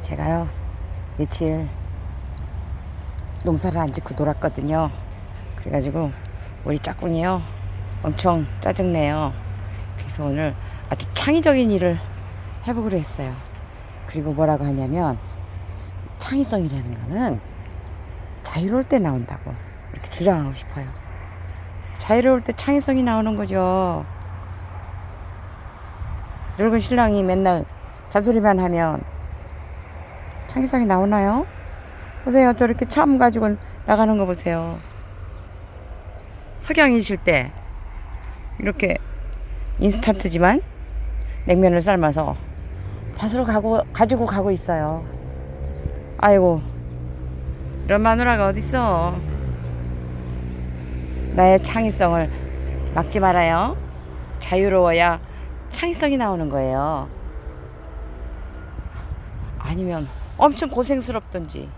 제가요 며칠 농사를 안 짓고 놀았거든요. 그래가지고 우리 짝꿍이요 엄청 짜증내요. 그래서 오늘 아주 창의적인 일을 해보기로 했어요. 그리고 뭐라고 하냐면 창의성이라는 거는 자유로울 때 나온다고 이렇게 주장하고 싶어요. 자유로울 때 창의성이 나오는 거죠. 늙은 신랑이 맨날 잔소리만 하면 창의성이 나오나요? 보세요. 저렇게 참 가지고 나가는 거 보세요. 석양이실 때 이렇게 인스턴트지만 냉면을 삶아서 밭으로 가고 가지고 가고 있어요. 아이고 이런 마누라가 어딨어? 나의 창의성을 막지 말아요. 자유로워야 창의성이 나오는 거예요. 아니면 엄청 고생스럽던지